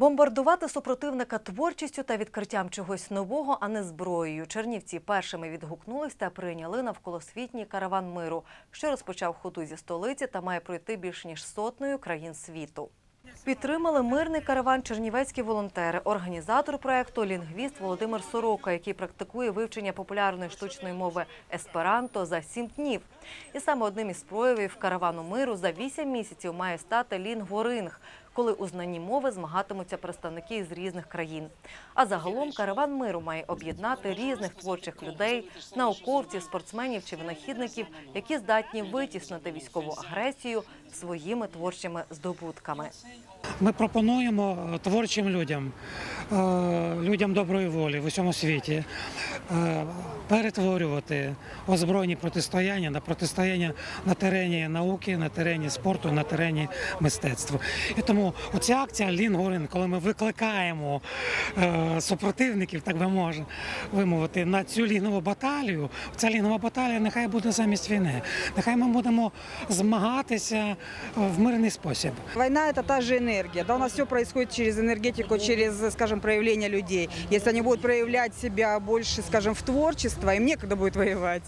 Бомбардувати супротивника творчістю та відкриттям чогось нового, а не зброєю. Чернівці першими відгукнулись та прийняли навколосвітній караван миру, що розпочав ходу зі столиці та має пройти більш ніж сотнею країн світу. Підтримали мирний караван чернівецькі волонтери, організатор проекту лінгвіст Володимир Сорока, який практикує вивчення популярної штучної мови есперанто за сім днів. І саме одним із проявів каравану миру за вісім місяців має стати лінгворинг, коли у знанні мови змагатимуться представники з різних країн. А загалом караван миру має об'єднати різних творчих людей, науковців, спортсменів чи винахідників, які здатні витіснити військову агресію своїми творчими здобутками. Ми пропонуємо е, творчим людям, людям доброї волі в усьому світі е, перетворювати озброєні протистояння на протистояння на терені науки, на терені спорту, на терені мистецтва. І тому оця акція Лінгорин, коли ми викликаємо е, супротивників, так би можна вимовити, на цю лігнову баталію, ця лігнова баталія нехай буде замість війни. Нехай ми будемо змагатися в мирний спосіб. Война это та же энергия. Да, у нас все происходит через энергетику, через, скажем, проявление людей. Если они будут проявлять себя больше, скажем, в творчество, им некогда будет воевать.